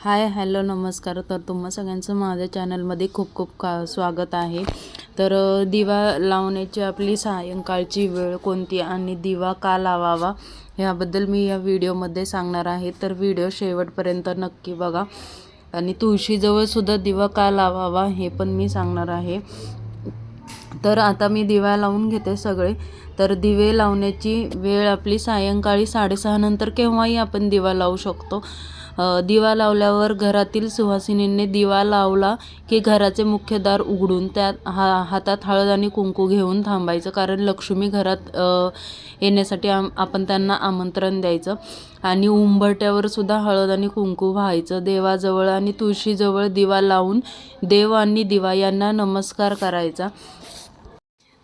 Hi hello नमस्कार. तर तुम्हा सगळ्यांचं माझ्या चॅनलमध्ये खूप खूप का स्वागत आहे. तर दिवा लावण्याची आपली सायंकाळची वेळ कोणती आणि दिवा का लावावा ह्याबद्दल मी या व्हिडिओमध्ये सांगणार आहे. तर व्हिडिओ शेवटपर्यंत नक्की बघा. आणि तुळशीजवळसुद्धा दिवा का लावावा हे पण मी सांगणार आहे. तर आता मी दिवा लावून घेते सगळे. तर दिवे लावण्याची वेळ आपली सायंकाळी साडेसहा नंतर केव्हाही आपण दिवा लावू शकतो. दिवा लावल्यावर घरातील सुवासिनींनी दिवा लावला की घराचे मुख्य दार उघडून त्यात हा हातात हळद आणि कुंकू घेऊन थांबायचं. कारण लक्ष्मी घरात येण्यासाठी आम आपण त्यांना आमंत्रण द्यायचं. आणि उंबरट्यावर सुद्धा हळद आणि कुंकू व्हायचं. देवाजवळ आणि तुळशीजवळ दिवा लावून देव आणि दिवा यांना नमस्कार करायचा.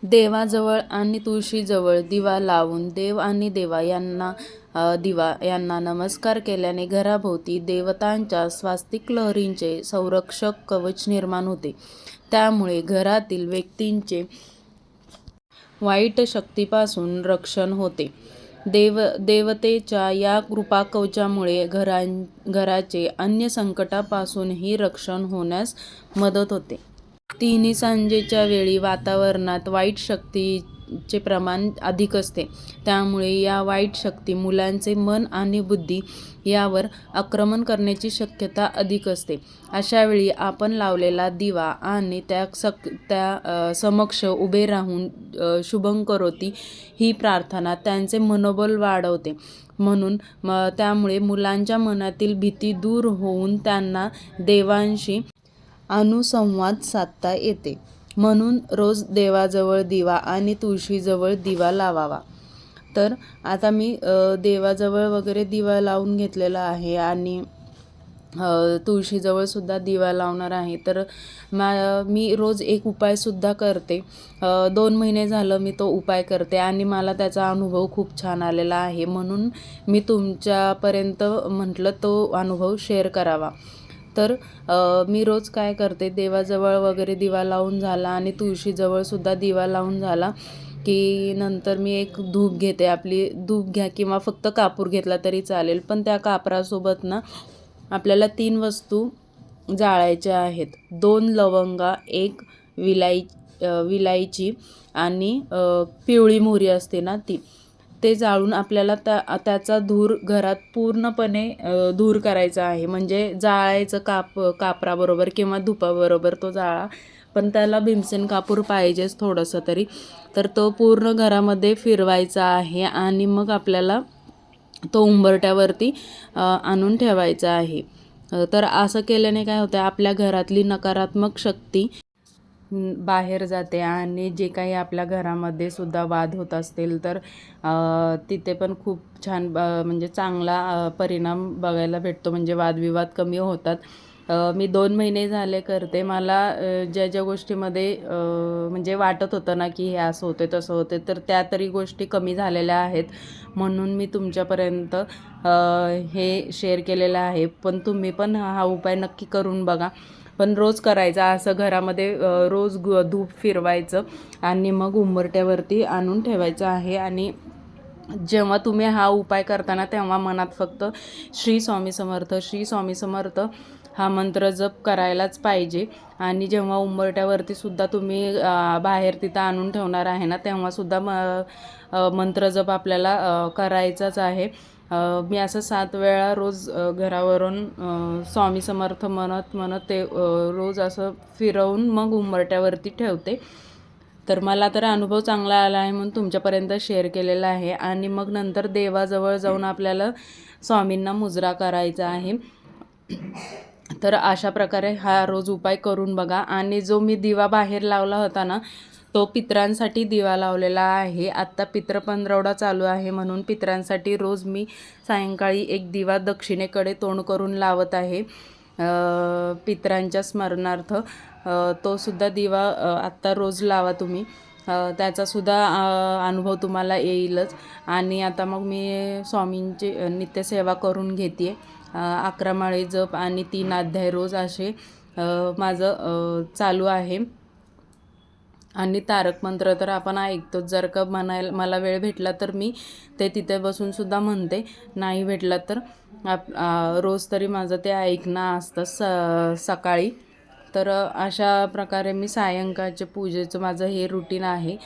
देवाजवळ आणि तुळशीजवळ दिवा लावून देव आणि देवा यांना दिवा यांना नमस्कार केल्याने घराभोवती देवतांच्या स्वास्तिक लहरींचे संरक्षक कवच निर्माण होते. त्यामुळे घरातील व्यक्तींचे वाईट शक्तीपासून रक्षण होते. देव देवतेच्या या कृपा कवचामुळे घरां घराचे अन्य संकटापासूनही रक्षण होण्यास मदत होते. तिन्ही सांजेच्या वेळी वातावरणात वाईट शक्ती चे प्रमाण अधिक असते. त्यामुळे या वाईट शक्ती मुलांचे मन आणि बुद्धी यावर आक्रमण करण्याची शक्यता अधिक असते. अशावेळी आपण लावलेला दिवा आणि त्या सक त्या समक्ष उभे राहून शुभंकरोती शुभं करोती ही प्रार्थना त्यांचे मनोबल वाढवते. म्हणून म त्यामुळे मुलांच्या मनातील भीती दूर होऊन त्यांना देवांशी अनुसंवाद साधता येते. म्हणून रोज देवाजवळ दिवा आणि तुळशीजवळ दिवा लावावा. तर आता मी देवाजवळ वगैरे दिवा लावून घेतलेला आहे आणि तुळशीजवळसुद्धा तुळशीजवळ सुद्धा दिवा लावणार आहे. तर मा मी रोज एक उपायसुद्धा करते. दोन महिने झालं मी तो उपाय करते आणि मला त्याचा अनुभव खूप छान आलेला आहे. म्हणून मी तुमच्यापर्यंत म्हटलं तो अनुभव शेअर करावा. तर मी रोज काय करते देवाजवळ वगैरे दिवा लावून झाला आणि तुळशीजवळसुद्धा दिवा लावून झाला की नंतर मी एक धूप घेते आपली धूप घ्या किंवा फक्त कापूर घेतला तरी चालेल. पण त्या कापरासोबत ना आपल्याला तीन वस्तू जाळायच्या आहेत. दोन लवंगा एक विलाई विलायची आणि पिवळी मोहरी असते ना ती. ते जाळून आपल्याला त्या त्याचा धूर घरात पूर्णपणे धूर करायचा आहे. म्हणजे जाळायचं काप कापराबरोबर किंवा धुपाबरोबर तो जाळा पण त्याला भीमसेन कापूर पाहिजेच थोडंसं तरी. तर तो पूर्ण घरामध्ये फिरवायचा आहे आणि मग आपल्याला तो उंबरट्यावरती आणून ठेवायचा आहे. तर असं केल्याने काय होतं आपल्या घरातली नकारात्मक शक्ती बाहेर जाते आणि जे काही आपल्या घरामध्ये सुद्धा वाद होत असतील तर तिथे पण खूप छान म्हणजे चांगला परिणाम बघायला भेटतो. म्हणजे वादविवाद कमी होतात. मी दोन महिने झाले करते. मला ज्या ज्या गोष्टीमध्ये म्हणजे वाटत होतं ना की हे असं होते तसं होते तर त्या तरी गोष्टी कमी झालेल्या आहेत. म्हणून मी तुमच्यापर्यंत हे शेअर केलेलं आहे. पण तुम्ही पण हा उपाय नक्की करून बघा. पण रोज करायचा असं घरामध्ये रोज गु धूप फिरवायचं आणि मग उंबरट्यावरती आणून ठेवायचं आहे. आणि जेव्हा तुम्ही हा उपाय करताना तेव्हा मनात फक्त श्री स्वामी समर्थ श्री स्वामी समर्थ हा मंत्र जप करायलाच पाहिजे. आणि जेव्हा उंबरट्यावरती सुद्धा तुम्ही बाहेर तिथं आणून ठेवणार आहे ना तेव्हासुद्धा म मंत्र जप आपल्याला करायचाच आहे. मी असं सात वेळा रोज घरावरून स्वामी समर्थ म्हणत म्हणत ते रोज असं फिरवून मग उंबरट्यावरती ठेवते. तर मला तर अनुभव चांगला आला आहे म्हणून तुमच्यापर्यंत शेअर केलेला आहे. आणि मग नंतर देवाजवळ जाऊन आपल्याला स्वामींना मुजरा करायचा आहे. तर अशा प्रकारे हा रोज उपाय करून बघा. आणि जो मी दिवा बाहेर लावला होता ना तो पितरांसाठी दिवा लावलेला आहे. आत्ता पित्र पंधरवडा चालू आहे म्हणून पितरांसाठी रोज मी सायंकाळी एक दिवा दक्षिणेकडे तोंड करून लावत आहे. पित्रांच्या पितरांच्या स्मरणार्थ तो सुद्धा दिवा आत्ता रोज लावा तुम्ही. त्याचासुद्धा अनुभव तुम्हाला येईलच. आणि आता मग मी स्वामींची नित्यसेवा करून घेते अकरा माळे जप आणि तीन अध्याय रोज असे माझं चालू आहे. आणि तारक मंत्र तर आपण ऐकतोच. जर का म्हणायला मला वेळ भेटला तर मी ते तिथे बसूनसुद्धा म्हणते. नाही भेटला तर आप रोज तरी माझं ते ऐकणं असतं स सकाळी. तर अशा प्रकारे मी सायंकाळच्या पूजेचं माझं हे रुटीन आहे.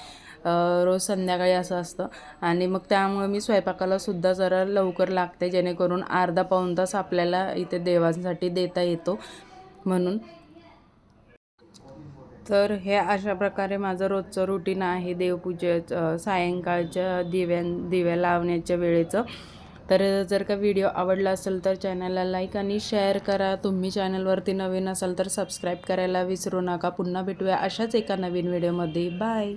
रोज संध्याकाळी असं असतं. आणि मग त्यामुळे मी स्वयंपाकाला सुद्धा जरा लवकर लागते जेणेकरून अर्धा पाऊण तास आपल्याला इथे देवांसाठी देता येतो म्हणून. तर हे अशा प्रकारे माझं रोजचं रुटीन आहे देवपूजेचं सायंकाळच्या दिव्यां दिव्या लावण्याच्या वेळेचं. तर जर का व्हिडिओ आवडला असेल तर चॅनलला लाईक आणि शेअर करा. तुम्ही चॅनलवरती नवीन असाल तर सबस्क्राईब करायला विसरू नका. पुन्हा भेटूया अशाच एका नवीन व्हिडिओमध्ये बाय